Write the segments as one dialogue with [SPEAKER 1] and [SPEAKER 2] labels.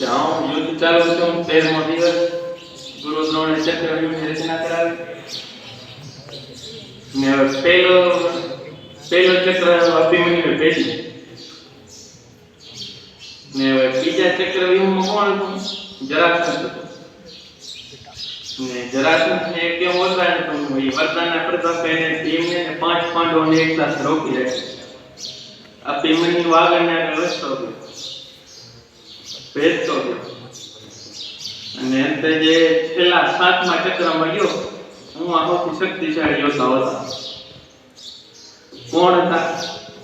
[SPEAKER 1] કે હું યુદ્ધ ચાલુ છું તેરમો દિવસ ગુરુ દ્રોણે ચક્રવ્યૂહની રચના કરાવી ને હવે પહેલો પહેલો ચક્ર અભિમન્યુ ભેટી ને હવે બીજા ચક્રવ્યૂહમાં કોણ હતું જરાસંઘ હતું ને જરાસંઘને કેમ વરદાન હતું એ વરદાનના પ્રતાપે એને ભીમને ને પાંચ પાંડવોને એક સાથે રોકી રાખ્યા અભિમન્યુ આગળને આગળ વધતો ભેજતો ગયો અને અંતે જે છેલ્લા સાતમા ચક્રમાં ગયો, હું આ સૌથી શક્તિશાળી યોદ્ધા હતા. કોણ હતા?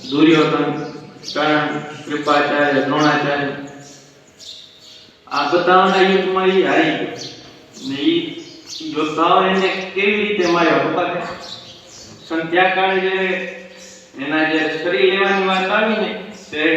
[SPEAKER 1] દુર્યોધન, કર્ણ, કૃપાચાર્ય, દ્રોણાચાર્ય. આ બધાના યુદ્ધમાં એ હારી ગયો. ને એ યોદ્ધાઓ એને કેવી રીતે માર્યો? ખબર સંધ્યાકાળે જે એના જે શરીર લેવાની વાત આવી ને તે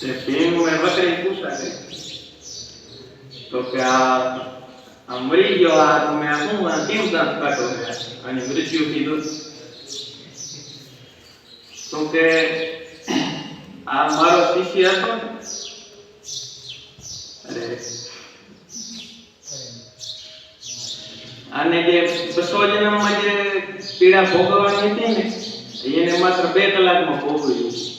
[SPEAKER 1] તે ભીમ મેં બકરી પૂછા તો કે આ આ મરી ગયો આ તમે આ શું આ કેમ દાંત કાઢો અને મૃત્યુ કીધું તો કે આ મારો શિષ્ય હતો ને અરે આને જે બસો જન્મમાં જે પીડા ભોગવવાની હતી ને એને માત્ર બે કલાકમાં ભોગવ્યું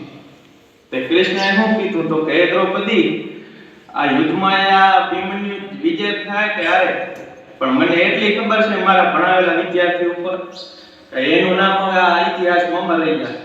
[SPEAKER 1] તે કૃષ્ણએ શું કીધું તો કે દ્રૌપદી, આ યુદ્ધમાં આ ભીમની વિજય થાય હારે પણ મને એટલી ખબર છે મારા ભણાવેલા વિદ્યાર્થી ઉપર એનું નામ આ ઇતિહાસમાં રહી જાય.